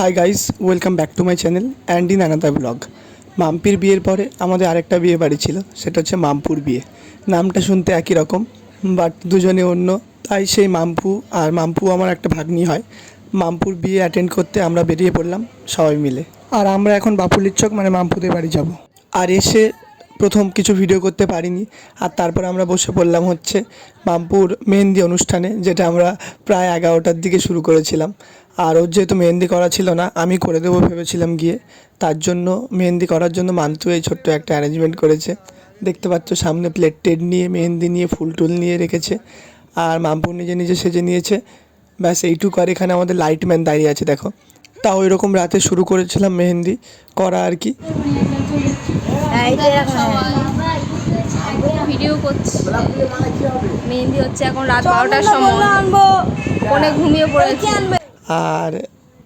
Hi guys welcome back to my channel and in another vlog মাম্পির বিয়ের পরে আমাদের আরেকটা বিয়ে বাড়ি ছিল, সেটা হচ্ছে মামপুর বিয়ে। নামটা শুনতে একই রকম বাট দুজনে অন্য, তাই সেই মাম্পু আর মাম্পু আমার একটা ভাগ্নি হয়। মামপুর বিয়ে অ্যাটেন্ড করতে আমরা বেরিয়ে পড়লাম সবাই মিলে। আর আমরা এখন বাপুলির চক মানে মামপুদের বাড়ি যাব। আর এসে প্রথম কিছু ভিডিও করতে পারিনি, আর তারপর আমরা বসে পড়লাম হচ্ছে মামপুর মেহেন্দি অনুষ্ঠানে, যেটা আমরা প্রায় এগারোটার দিকে শুরু করেছিলাম। আর ওর যেহেতু মেহেন্দি করা ছিল না আমি করে দেবো ভেবেছিলাম গিয়ে। তার জন্য মেহেন্দি করার জন্য মান্তু এই ছোট্ট একটা অ্যারেঞ্জমেন্ট করেছে। দেখতে পাচ্ছ সামনে প্লেট টেড নিয়ে মেহেন্দি নিয়ে ফুল টুল নিয়ে রেখেছে। আর মামপুর নিজে নিজে সেজে নিয়েছে। ব্যাস এইটুকু আর এখানে আমাদের লাইটম্যান দাঁড়িয়ে আছে দেখো। তা ওই রকম রাতে শুরু করেছিলাম মেহেন্দি করা আর কি। ভিডিও করছি। মেহেন্দি হচ্ছে এখন রাত বারোটার সময়। ফোনে ঘুমিয়ে পড়েছি। আর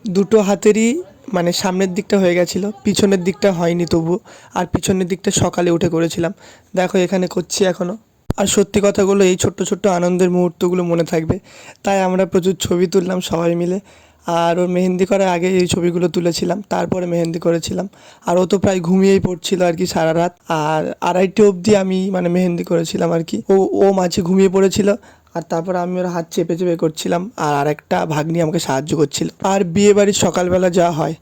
দুটো হাতেরই মানে সামনের দিকটা হয়ে গেছিল, পিছনের দিকটা হয়নি তবু, আর পিছনের দিকটা সকালে উঠে করেছিলাম। দেখো এখানে করছি এখনও আর সত্যি কথাগুলো, এই ছোট্ট ছোট্ট আনন্দের মুহূর্তগুলো মনে থাকবে। তাই আমরা প্রচুর ছবি তুললাম সবাই মিলে। আর ওর মেহেন্দি করার আগে এই ছবিগুলো তুলেছিলাম, তারপরে মেহেন্দি করেছিলাম। আর ও তো প্রায় ঘুমিয়েই পড়ছিল আর কি সারা রাত। আর আড়াইটে অবধি আমি মানে মেহেন্দি করেছিলাম আর কি। ও ও মাঝে ঘুমিয়ে পড়েছিল আর তারপর আমি ওর হাত চেপে চেপে করছিলাম, আর আরেকটা ভাগ্নি আমাকে সাহায্য করছিল। আর বিয়ে বাড়ির সকালবেলা যা হয়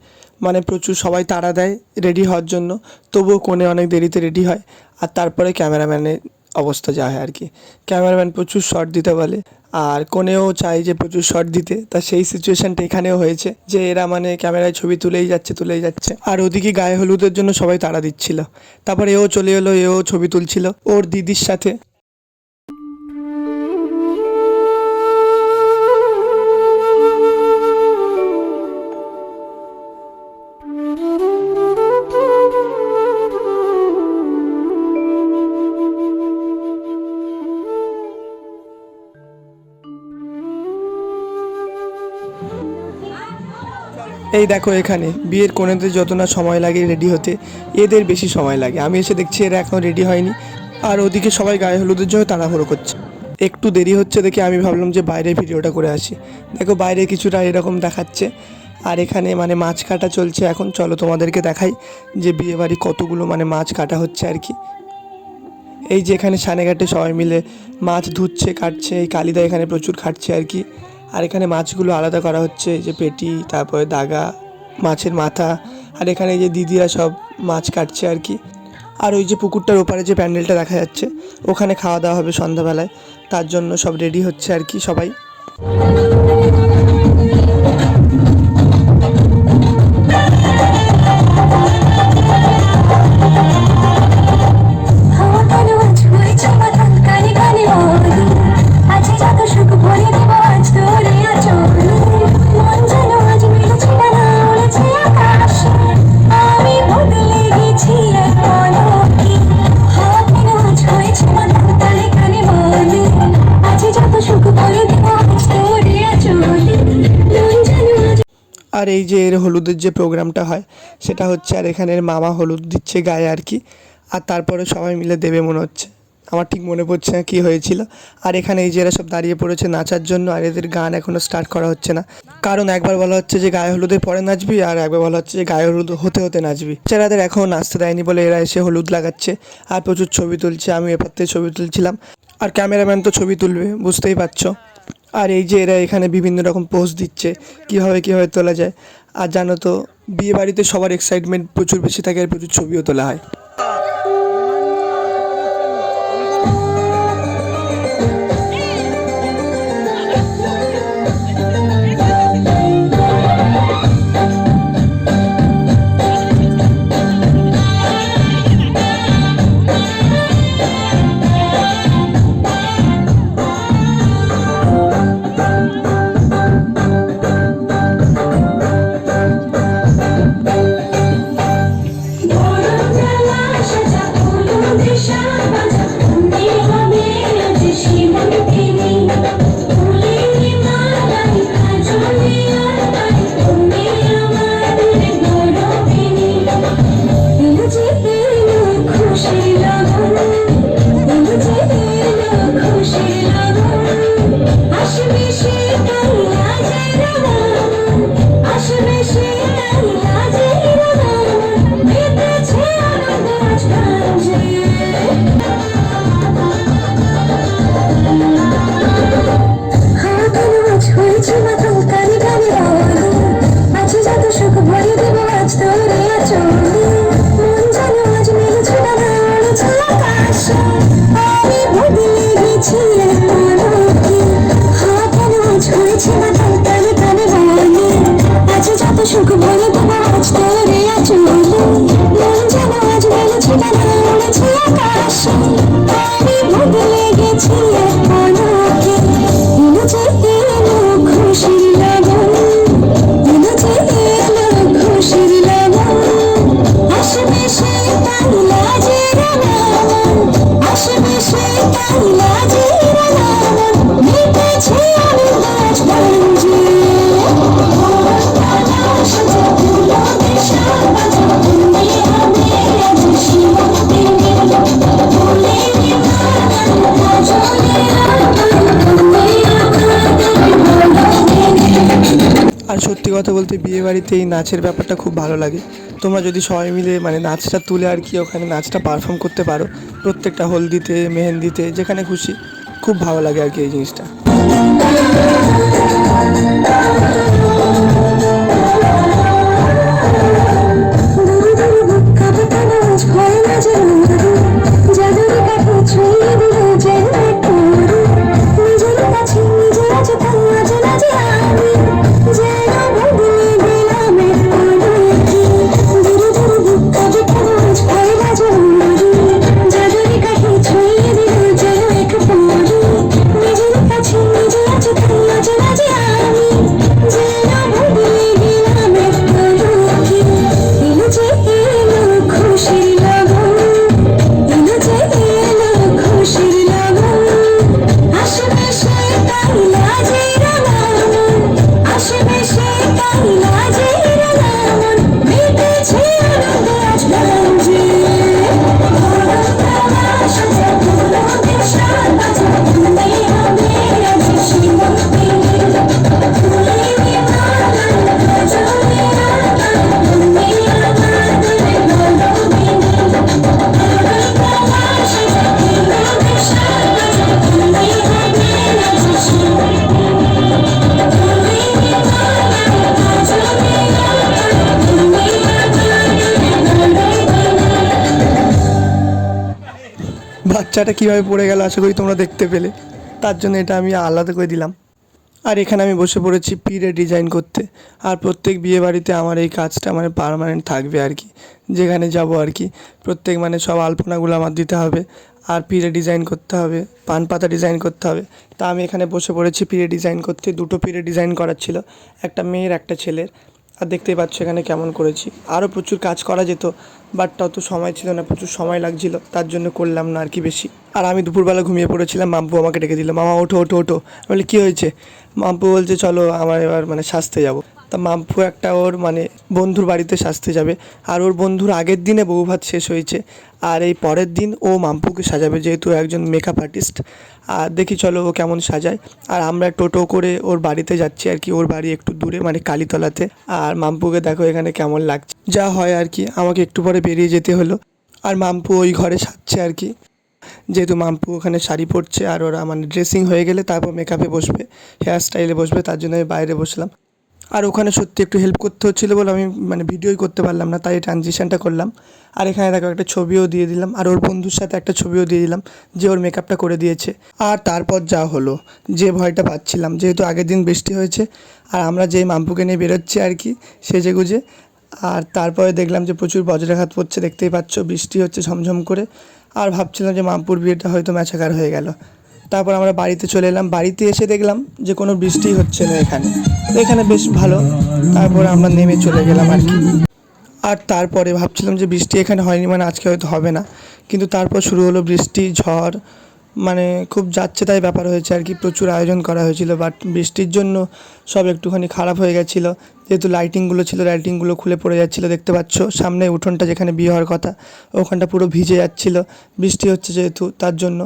মানে প্রচুর সবাই তাড়া দেয় রেডি হওয়ার জন্য, তবুও কোণে অনেক দেরিতে রেডি হয়, আর তারপরে ক্যামেরাম্যানের অবস্থা যা হয় আর কি। ক্যামেরাম্যান প্রচুর শট দিতে বলে, আর কোনেও চায় যে প্রচুর শট দিতে, তা সেই সিচুয়েশনটা এখানেও হয়েছে, যে এরা মানে ক্যামেরায় ছবি তুলেই যাচ্ছে তুলেই যাচ্ছে। আর ওদিকে গায়ে হলুদের জন্য সবাই তাড়া দিচ্ছিল। তারপরে এও চলে এলো, এও ছবি তুলছিল। ওর দিদির সাথে এই দেখো এখানে, বিয়ের কোণেদের যত না সময় লাগে রেডি হতে, এদের বেশি সময় লাগে। আমি এসে দেখছি এরা এখন রেডি হয়নি। আর ওদিকে সবাই গায়ে হলুদের জন্য তাড়াহুড়ো করছে। একটু দেরি হচ্ছে দেখে আমি ভাবলাম যে বাইরে ভিডিওটা করে আসি। দেখো বাইরে কিছুটা এরকম দেখাচ্ছে। আর এখানে মানে মাছ কাটা চলছে এখন। চলো তোমাদেরকে দেখাই যে বিয়ে বাড়ি কতগুলো মানে মাছ কাটা হচ্ছে আর কি। এই যে এখানে সানেঘাটে সবাই মিলে মাছ ধুচ্ছে, কাটছে। এই কালিদা এখানে প্রচুর খাটছে আর কি। আর এখানে মাছগুলো আলাদা করা হচ্ছে যে পেটি, তারপরে দাগা, মাছের মাথা, আর এখানে যে দিদিরা সব মাছ কাটছে আর কি। আর ওই যে পুকুরটার ওপারে যে প্যান্ডেলটা দেখা যাচ্ছে, ওখানে খাওয়া দাওয়া হবে সন্ধ্যাবেলায়, তার জন্য সব রেডি হচ্ছে আর কি সবাই। হলুদের যে প্রোগ্রামটা হয়, সেটা হচ্ছে আর এখানের মামা হলুদ দিচ্ছে গায়ে আর কি, আর তারপরে সবাই মিলে দেবে মনে হচ্ছে। আমার ঠিক মনে পড়ছে না কী হয়েছিল। আর এখানে এই যে এরা সব দাঁড়িয়ে পড়েছে নাচার জন্য, আর এদের গান এখনও স্টার্ট করা হচ্ছে না। কারণ একবার বলা হচ্ছে যে গায়ে হলুদে পরে নাচবি, আর একবার বলা হচ্ছে যে গায়ে হলুদ হতে হতে নাচবি। ছেলেদের এখনও নাচতে দেয়নি বলে এরা এসে হলুদ লাগাচ্ছে, আর প্রচুর ছবি তুলছে, আমি এপার থেকে ছবি তুলছিলাম। আর ক্যামেরাম্যান তো ছবি তুলবে, বুঝতেই পারছ। আর এই যে এরা এখানে বিভিন্ন রকম পোস্ট দিচ্ছে, কীভাবে কীভাবে তোলা যায়। আর জানো তো বিয়ে বাড়িতে সবার এক্সাইটমেন্ট প্রচুর বেশি থাকে আর প্রচুর ছবিও তোলা হয়। আর সত্যি কথা বলতে বিয়ে বাড়িতে এই নাচের ব্যাপারটা খুব ভালো লাগে। তোমরা যদি সবাই মিলে মানে নাচটা তুলে আর কি ওখানে নাচটা পারফর্ম করতে পারো, প্রত্যেকটা হলদিতে, মেহেন্দিতে, যেখানে খুশি, খুব ভালো লাগে আর কি এই জিনিসটা। বাচ্চাটা কীভাবে পড়ে গেল আশা করি তোমরা দেখতে পেলে। তার জন্য এটা আমি আলাদা করে দিলাম। আর এখানে আমি বসে পড়েছি পিড়ে ডিজাইন করতে। আর প্রত্যেক বিয়ে বাড়িতে আমার এই কাজটা মানে পার্মানেন্ট থাকবে আর কি। যেখানে যাব আর কি। প্রত্যেক মানে সব আলপনাগুলো আমার দিতে হবে। আর পিড়ে ডিজাইন করতে হবে। পান পাতা ডিজাইন করতে হবে। তা আমি এখানে বসে পড়েছি পিড়ে ডিজাইন করতে। দুটো পিড়ে ডিজাইন করার ছিল। একটা মেয়ের, একটা ছেলের। আর দেখতেই পাচ্ছ এখানে কেমন করেছি। আরও প্রচুর কাজ করা যেত বাট অত সময় ছিল না, প্রচুর সময় লাগছিল, তার জন্য করলাম না আর কি বেশি। আর আমি দুপুরবেলা ঘুমিয়ে পড়েছিলাম, মাম্পু আমাকে ডেকে দিল, মামা, ওঠো ওঠো ওঠো। বলে, কী হয়েছে? মাম্পু বলছে, চলো, আমার এবার মানে সাজতে যাব। তা মাম্পু একটা ওর মানে বন্ধুর বাড়িতে সাজতে যাবে। আর ওর বন্ধুর আগের দিনে বউ ভাত শেষ হয়েছে। আর এই পরের দিন ও মাম্পুকে সাজাবে, যেহেতু একজন মেকআপ আর্টিস্ট আর দেখি চলো ও কেমন সাজায়। আর আমরা টোটো করে ওর বাড়িতে যাচ্ছি আর কি, ওর বাড়ি একটু দূরে মানে কালীতলাতে। আর মাম্পুকে দেখো এখানে কেমন লাগছে। যা হয় আর কি, আমাকে একটু পরে বেরিয়ে যেতে হলো। আর মাম্পু ওই ঘরে সাজছে আর কি। যেহেতু মাম্পু ওখানে শাড়ি পরছে আর ওরা মানে ড্রেসিং হয়ে গেলে তারপর মেকআপে বসবে হেয়ার স্টাইলে বসবে, তার জন্য আমি বাইরে বসলাম। আর ওখানে সত্যি একটু হেল্প করতে হচ্ছিল বলে আমি মানে ভিডিওই করতে পারলাম না, তাই ট্রানজিশনটা করলাম। আর এখানে দেখো একটা ছবিও দিয়ে দিলাম, আর ওর বন্ধুর সাথে একটা ছবিও দিয়ে দিলাম, যে ওর মেকআপটা করে দিয়েছে। আর তারপর যা হলো, যে ভয়টা পাচ্ছিলাম, যেহেতু আগের দিন বৃষ্টি হয়েছে, আর আমরা যেই মাম্পুকে নিয়ে বেরোচ্ছি আর কি, সেজে গুজে, আর তারপরে দেখলাম যে প্রচুর বজ্রাঘাত পড়ছে, দেখতেই পাচ্ছ বৃষ্টি হচ্ছে ঝমঝম করে, আর ভাবছিলাম যে মামপুর বিয়েটা হয়তো ম্যাচাকার হয়ে গেল। তারপর আমরা বাড়িতে চলে এলাম। বাড়িতে এসে দেখলাম যে কোনো বৃষ্টি হচ্ছে না এখানে। এখানে বেশ ভালো। তারপরে আমরা নেমে চলে গেলাম আর কি। আর তারপরে ভাবছিলাম যে বৃষ্টি এখানে হয়নি মানে আজকে হয়তো হবে না। কিন্তু তারপর শুরু হলো বৃষ্টি, ঝড় মানে খুব যাচ্ছে তাই ব্যাপার হয়েছে আর কি। প্রচুর আয়োজন করা হয়েছিল বাট বৃষ্টির জন্য সব একটুখানি খারাপ হয়ে গেছিল। যেহেতু লাইটিংগুলো ছিল লাইটিংগুলো খুলে পড়ে যাচ্ছিল, দেখতে পাচ্ছ? সামনে উঠোনটা যেখানে বিয়ে হওয়ার কথা, ওখানটা পুরো ভিজে যাচ্ছিল। বৃষ্টি হচ্ছে যেহেতু তার জন্য।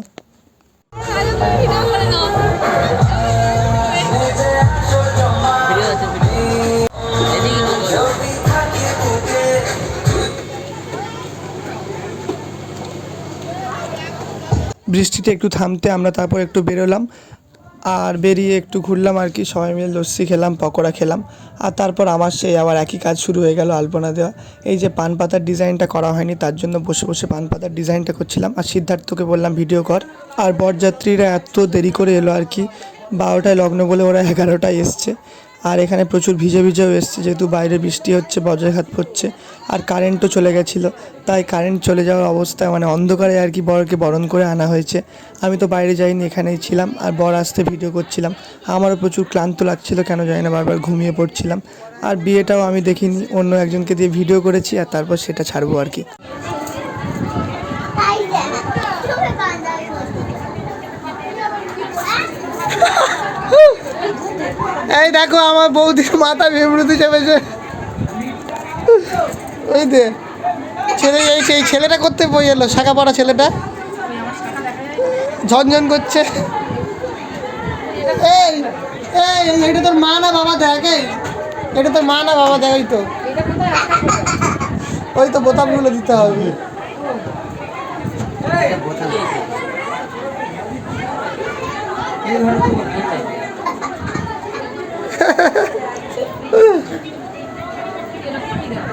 বৃষ্টিটা একটু থামতে আমরা তারপর একটু বেরোলাম। আর বেরিয়ে একটু ঘুরলাম আর কি, সবাই মিলে লস্যি খেলাম, পকোড়া খেলাম। আর তারপর আমার সেই আবার একই কাজ শুরু হয়ে গেল আলপনা দেওয়া। এই যে পান পাতার ডিজাইনটা করা হয়নি, তার জন্য বসে বসে পান পাতার ডিজাইনটা করছিলাম। আর সিদ্ধার্থকে বললাম, ভিডিও কর। আর বরযাত্রীরা এত দেরি করে এলো আর কি, বারোটায় লগ্ন বলে ওরা এগারোটায় এসছে। আর এখানে প্রচুর ভিজে ভিজেও এসছে, যেহেতু বাইরে বৃষ্টি হচ্ছে বজ্রঘাত পড়ছে, আর কারেন্টও চলে গেছিল। তাই কারেন্ট চলে যাওয়ার অবস্থায় মানে অন্ধকারে আর কি বরকে বরণ করে আনা হয়েছে। আমি তো বাইরে যাইনি, এখানেই ছিলাম, আর বর আসতে ভিডিও করছিলাম। আমারও প্রচুর ক্লান্ত লাগছিল, কেন জানি না বারবার ঘুমিয়ে পড়ছিলাম। আর বিয়েটাও আমি দেখিনি, অন্য একজনকে দিয়ে ভিডিও করেছি, আর তারপর সেটা ছাড়বো আর কি। এই দেখো, আমার বৌদির মাথা বিমৃতি চেপেছে। ওই দে ছেলে, এই সেই ছেলেটা করতে বই এলো শাখা পড়া ছেলেটা। ঝনঝন করছে। এই এই এটা তোর মা না বাবা দেখ এটা তোর মা না বাবা দেখ ওই তো। ওই তো বোতামগুলো দিতে হবে।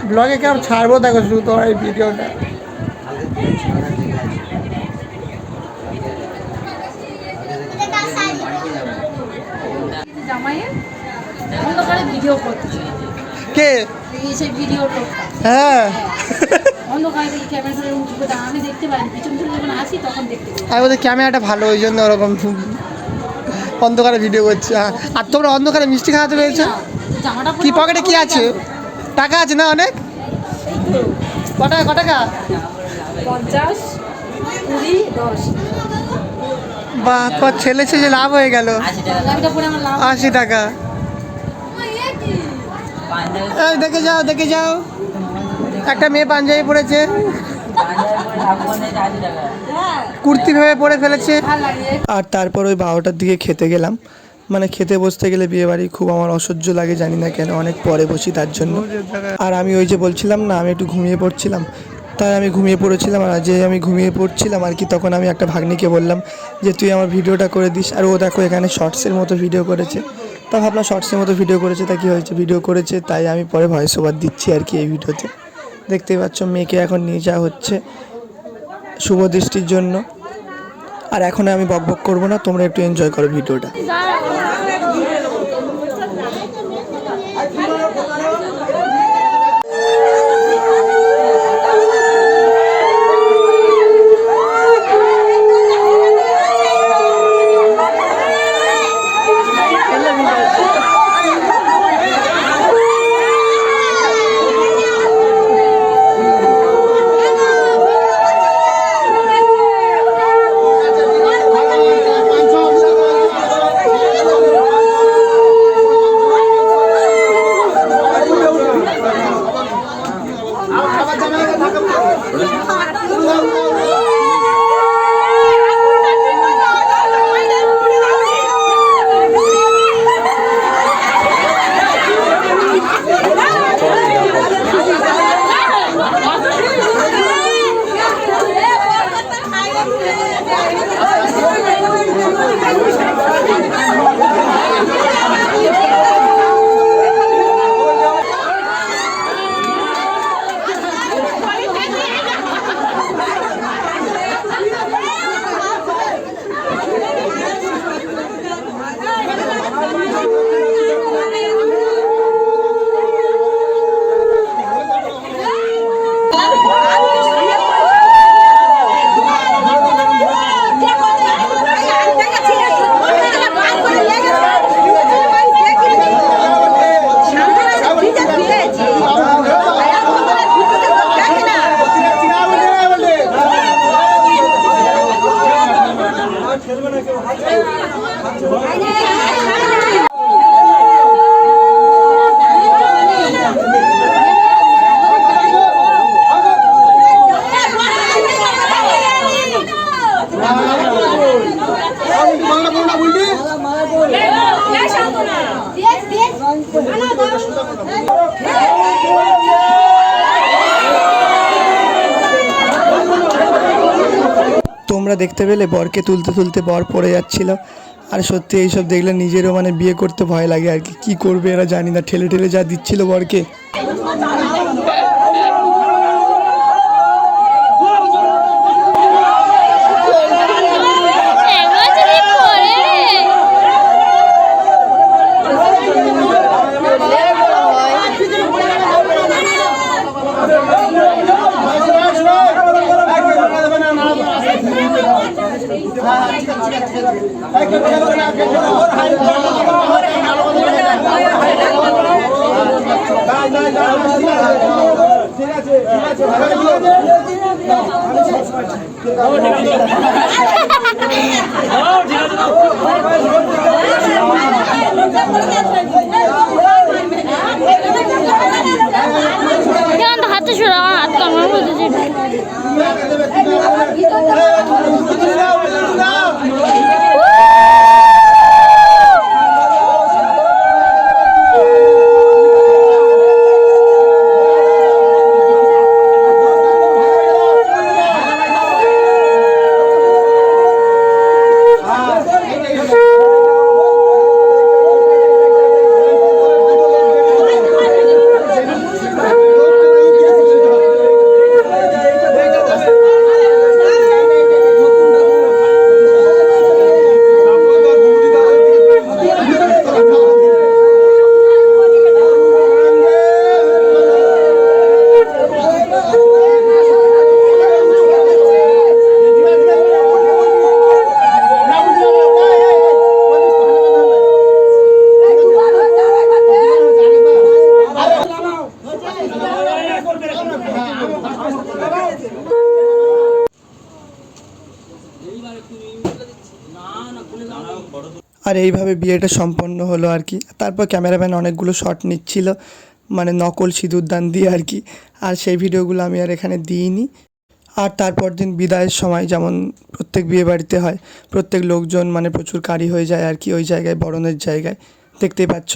ব্লগে কেমন ছাড়বো? দেখো শুধু তোমার এই ভিডিওটা। কে? হ্যাঁ। আমি বলছি ক্যামেরাটা ভালো ওই জন্য ওরকম অন্ধকারে ভিডিও করছে হ্যাঁ। আর তোমরা অন্ধকারে মিষ্টি খাওয়াতে পেরেছ? কি পকেটে কি আছে? টাকা আছে না অনেক? ক টাকা ক টাকা? পঞ্চাশ কুড়ি দশ। বা তোর ছেলে ছেলে লাভ হয়ে গেল। আশি টাকা। দেখে যাও দেখে যাও। একটা মেয়ে পাঞ্জাবি পরেছে কুর্তি ভেবে পরে ফেলেছে। আর তারপর ওই বারোটার দিকে খেতে গেলাম। মানে খেতে বসতে গেলে বিয়ে বাড়ি খুব আমার অসহ্য লাগে জানি না কেন অনেক পরে বসি তার জন্য। আর আমি ওই যে বলছিলাম না আমি একটু ঘুমিয়ে পড়ছিলাম। তাই আমি ঘুমিয়ে পড়েছিলাম আর যে আমি ঘুমিয়ে পড়ছিলাম আর কি তখন আমি একটা ভাগ্নিকে বললাম যে তুই আমার ভিডিওটা করে দিস। আর ও দেখো এখানে শর্টসের মতো ভিডিও করেছে। তা ভাবলাম শর্টসের মতো ভিডিও করেছে তা কী হয়েছে? ভিডিও করেছে তাই আমি পরে ভয়েস ওভার দিচ্ছি আর কি এই ভিডিওতে দেখতেই পাচ্ছ মেয়েকে এখন নিয়ে যাওয়া হচ্ছে। শুভ দৃষ্টির জন্য। আর এখন আমি বক বক করব না, তোমরা একটু এনজয় করো ভিডিওটা। দেখতে পেলে বরকে তুলতে তুলতে বর পড়ে যাচ্ছিল। আর সত্যি এইসব দেখলে নিজেরও মানে বিয়ে করতে ভয় লাগে আর কি। কী করবে এরা জানি না। ঠেলে ঠেলে যা দিচ্ছিল বরকে। আর এইভাবে বিয়েটা সম্পন্ন হলো আর কি। তারপর ক্যামেরাম্যান অনেকগুলো শট নিচ্ছিল মানে নকল সিঁদুরদান দিয়ে আর কি। আর সেই ভিডিওগুলো আমি আর এখানে দিইনি। আর তারপর দিন বিদায়ের সময় যেমন প্রত্যেক বিয়ে বাড়িতে হয়, প্রত্যেক লোকজন মানে প্রচুর কারি হয়ে যায় আর কি ওই জায়গায়, বরণের জায়গায়। দেখতেই পাচ্ছ।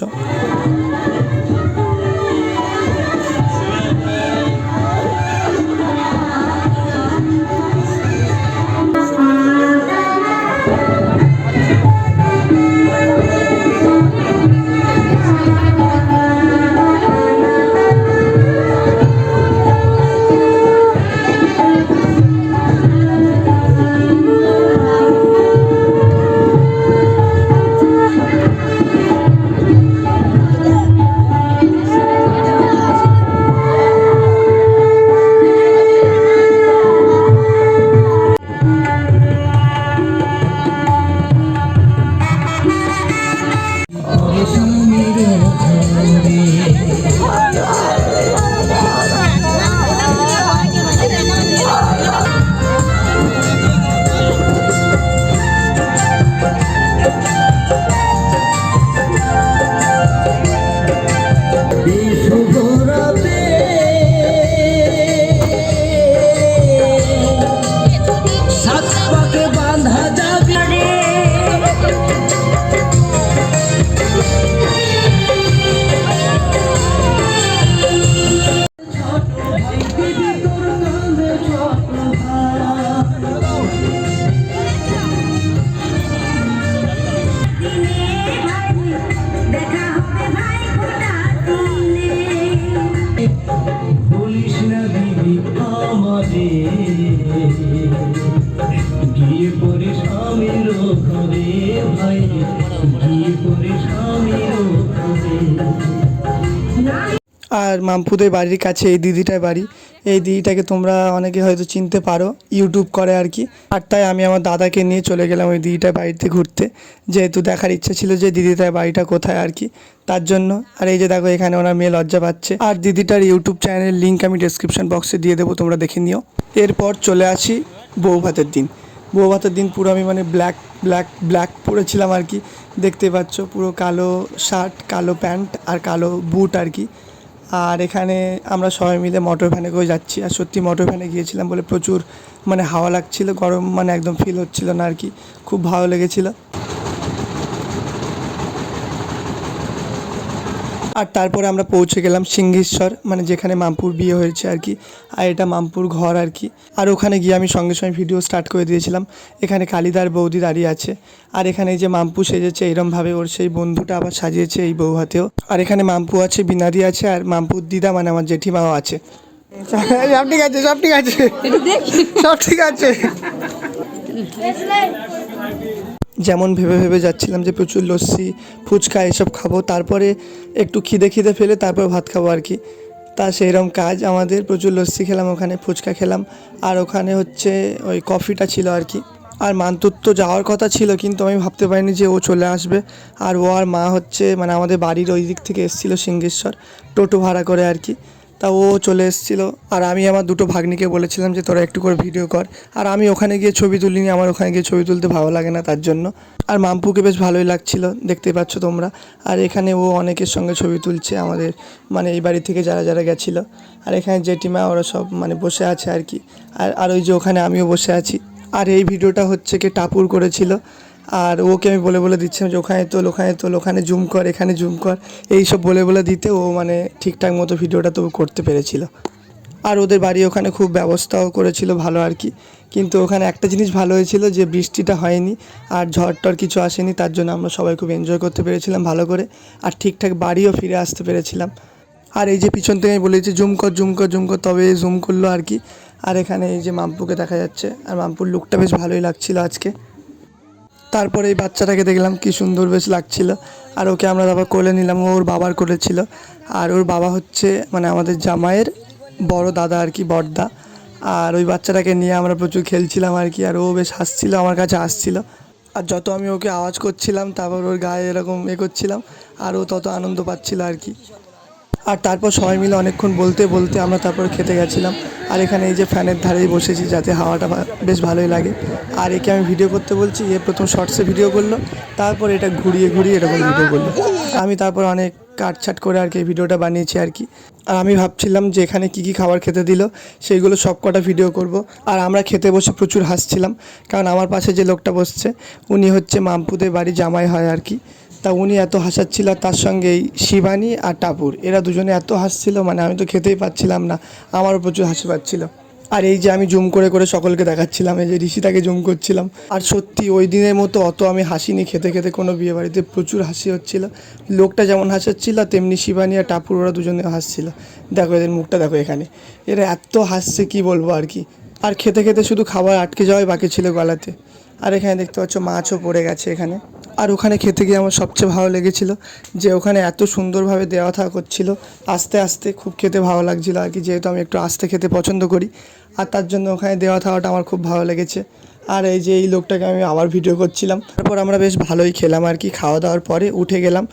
আর মামপুদের বাড়ির কাছে এই দিদিটার বাড়ি। এই দিদিটাকে তোমরা অনেকে হয়তো চিনতে পারো ইউটিউব করে আর কি। আর তাই আমি আমার দাদাকে নিয়ে চলে গেলাম ওই দিদিটার বাড়িতে ঘুরতে। যেহেতু দেখার ইচ্ছা ছিল যে দিদিটার বাড়িটা কোথায় আর কি। তার জন্য, আর এই যে দেখো এখানে ওনার মেয়ে লজ্জা পাচ্ছে। আর দিদিটার ইউটিউব চ্যানেলের লিঙ্ক আমি ডেসক্রিপশন বক্সে দিয়ে দেবো, তোমরা দেখে নিও। এরপর চলে আসি বউ ভাতের দিন। বউ ভাতের দিন পুরো আমি মানে ব্ল্যাক ব্ল্যাক ব্ল্যাক পরেছিলাম আর কি। দেখতে পাচ্ছ, পুরো কালো শার্ট কালো প্যান্ট আর কালো বুট আর কি। আর এখানে আমরা সবাই মিলে মোটর ভ্যানে করে যাচ্ছি। আর সত্যি মোটর ভ্যানে গিয়েছিলাম বলে প্রচুর মানে হাওয়া লাগছিল, গরম মানে একদম ফিল হচ্ছিল না আর কি। খুব ভালো লেগেছিল। আর তারপরে আমরা পৌঁছে গেলাম সিঙ্গেশ্বর মানে যেখানে মামপুর বিয়ে হয়েছে আর কি। আর এটা মামপুর ঘর আর কি। আর ওখানে গিয়ে আমি সঙ্গে সঙ্গে ভিডিও স্টার্ট করে দিয়েছিলাম। এখানে কালিদার বৌদি দাঁড়িয়ে আছে। আর এখানে যে মাম্পু সেজেছে এরমভাবে ওর সেই বন্ধুটা আবার সাজিয়েছে এই বউ হাতেও। আর এখানে মাম্পু আছে বিনাদি আছে আর মাম্পুর দিদা মানে আমার জেঠিমাও আছে। সব ঠিক আছে সব ঠিক আছে। সব ঠিক আছে। যেমন ভেবে ভেবে যাচ্ছিলাম যে প্রচুর লস্যি, ফুচকা এসব খাব, তারপরে একটু খিদে খিদে ফেলে তারপর ভাত খাব আর কি। তা সেইরকম কাজ আমাদের প্রচুর লস্যি খেলাম, ওখানে ফুচকা খেলাম, আর ওখানে হচ্ছে ওই কফিটা ছিল আর কি। আর মান্তুর তো যাওয়ার কথা ছিল, কিন্তু আমি ভাবতে পারিনি যে ও চলে আসবে। আর ও আর মা হচ্ছে মানে আমাদের বাড়ির ওই দিক থেকে এসেছিল সিঙ্গেশ্বর টোটো ভাড়া করে আর কি। তা ও চলে এসেছিল। আর আমি আমার দুটো ভাগ্নিকে বলেছিলাম যে, তোরা একটু করে ভিডিও কর। আর আমি ওখানে গিয়ে ছবি তুলিনি, আমার ওখানে গিয়ে ছবি তুলতে ভালো লাগে না তার জন্য। আর মাম্পুকে বেশ ভালোই লাগছিল, দেখতে পাচ্ছ তোমরা। আর এখানে ও অনেকের সঙ্গে ছবি তুলছে আমাদের মানে এই বাড়ি থেকে যারা যারা গেছিল। আর এখানে জেঠিমা, ওরা সব মানে বসে আছে আর কি। আর আর ওই যে ওখানে আমিও বসে আছি। আর এই ভিডিওটা হচ্ছে কি টাপুর করেছিল। আর ওকে আমি বলে বলে দিচ্ছিলাম যে, ওখানে তোল ওখানে তোল, ওখানে জুম কর, এখানে জুম কর। এই সব বলে বলে দিতে ও মানে ঠিকঠাক মতো ভিডিওটা তো করতে পেরেছিল। আর ওদের বাড়ি ওখানে খুব ব্যবস্থাও করেছিল ভালো আর কি। কিন্তু ওখানে একটা জিনিস ভালো হয়েছিল যে, বৃষ্টিটা হয়নি আর ঝড় টড় কিছু আসেনি, তার জন্য আমরা সবাই খুব এনজয় করতে পেরেছিলাম ভালো করে। আর ঠিকঠাক বাড়িও ফিরে আসতে পেরেছিলাম। আর এই যে পিছন থেকে আমি বলেছি জুম কর জুম কর জুম কর। তবে জুম করল আর কি। আর এখানে এই যে মাম্পুকে দেখা যাচ্ছে। আর মাম্পুর লুকটা বেশ ভালোই লাগছিল আজকে। তারপরে এই বাচ্চাটাকে দেখলাম কি সুন্দর বেশ লাগছিল। আর ওকে আমরা তারপর কোলে নিলাম ওর বাবার কোলে ছিল। আর ওর বাবা হচ্ছে মানে আমাদের জামাইয়ের বড় দাদা আর কি, বড়দা। আর ওই বাচ্চাটাকে নিয়ে আমরা প্রচুর খেলছিলাম আর কি, আর ও বেশ হাসছিল, আমার কাছে আসছিল আর যত আমি ওকে আওয়াজ করছিলাম, তারপর ওর গায়ে এরকম এ করছিলাম, আর ও তত আনন্দ পাচ্ছিল আর কি। আর তারপর সবাই মিলে অনেকক্ষণ বলতে বলতে আমরা তারপর খেতে গেছিলাম। আর এখানে এই যে ফ্যানের ধারেই বসেছি যাতে হাওয়াটা বেশ ভালোই লাগে। আর একে আমি ভিডিও করতে বলছি, এ প্রথম শর্টসে ভিডিও করল, তারপর এটা ঘুরিয়ে ঘুরিয়ে এরকম ভিডিও করল। আমি তারপর অনেক কাটছাট করে আর কি ভিডিওটা বানিয়েছি আর কি। আর আমি ভাবছিলাম যে এখানে কী কী খাবার খেতে দিল, সেইগুলো সব কটা ভিডিও করব। আর আমরা খেতে বসে প্রচুর হাসছিলাম, কারণ আমার পাশে যে লোকটা বসছে, উনি হচ্ছে মামপুদের বাড়ি জামাই হয় আর কি। তা উনি এত হাসাচ্ছিল তার সঙ্গে শিবানী আর টাপুর। এরা দুজনে এত হাসছিল মানে আমি তো খেতেই পাচ্ছিলাম না, আমারও প্রচুর হাসি পাচ্ছিল। আর এই যে আমি জুম করে করে সকলকে দেখাচ্ছিলাম, এই যে ঋষিতাকে জুম করছিলাম, আর সত্যি ওই দিনের মতো অত আমি হাসিনি, খেতে খেতে কোনো বিয়ে বাড়িতে প্রচুর হাসি হচ্ছিল। লোকটা যেমন হাসাচ্ছিল, তেমনি শিবানী আর টাপুর ওরা দুজনে হাসছিল। দেখো এদের মুখটা দেখো এখানে। এরা এত হাসছে, কি বলব আর কি? আর খেতে খেতে শুধু খাবার আটকে যাওয়াই বাকি ছিল গলাতে। আর এখানে দেখতে পাচ্ছ মাছও পড়ে গেছে এখানে। আর ওখানে খেতে গিয়ে আমার সবচেয়ে ভালো লেগেছিল যে ওখানে এত সুন্দরভাবে দেওয়া থাকা করছিল। আস্তে আস্তে খুব খেতে ভালো লাগছিল আর কি, যেহেতু আমি একটু আস্তে খেতে পছন্দ করি। আর তার জন্য ওখানে দেওয়া থাকাটা আমার খুব ভালো লেগেছে। আর এই যে এই লোকটাকে আমি আবার ভিডিও করছিলাম। তারপর আমরা বেশ ভালোই খেলাম আর কি, খাওয়া দাওয়ার পরে উঠে গেলাম।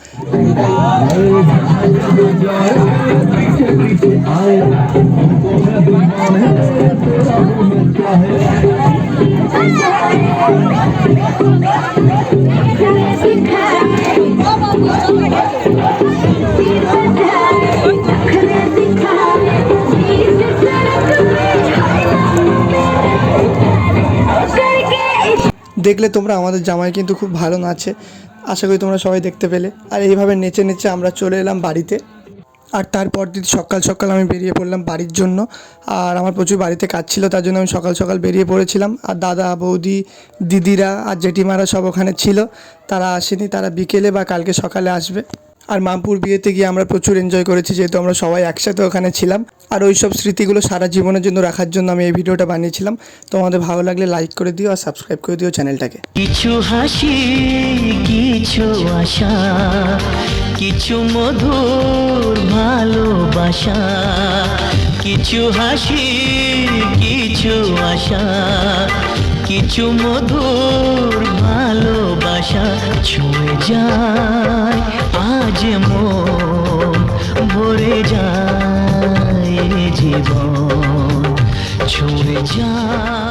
দেখলে তোমরা আমাদের জামাই কিন্তু খুব ভালো নাচে। আশা করি তোমরা সবাই দেখতে পেলে। আর এইভাবে নেচে নেচে আমরা চলে এলাম বাড়িতে। আর তারপর দিন সকাল সকাল আমি বেরিয়ে পড়লাম বাড়ির জন্য। আর আমার প্রচুর বাড়িতে কাজ ছিল, তার জন্য আমি সকাল সকাল বেরিয়ে পড়েছিলাম। আর দাদা, বৌদি, দিদিরা আর জেঠিমারা সব ওখানে ছিল। তারা আসেনি, তারা বিকেলে বা কালকে সকালে আসবে। আর মামপুর বিয়েতে গিয়ে আমরা প্রচুর এনজয় করেছি, যেহেতু আমরা সবাই একসাথে ওখানে ছিলাম। আর ওই সব স্মৃতিগুলো সারা জীবনের জন্য রাখার জন্য আমি এই ভিডিওটা বানিয়েছিলাম। তোমাদের ভালো লাগলে লাইক করে দিও আর সাবস্ক্রাইব করে দিও চ্যানেলটাকে। কিছু হাসি, কিছু আশা, কিছু মধুর ভালোবাসা, কিছু হাসি, কিছু আশা, কিছু মধুর ভালোবাসা ছুঁয়ে যায়। আজ মন ভরে যায় জীবন। ছুঁয়ে যায়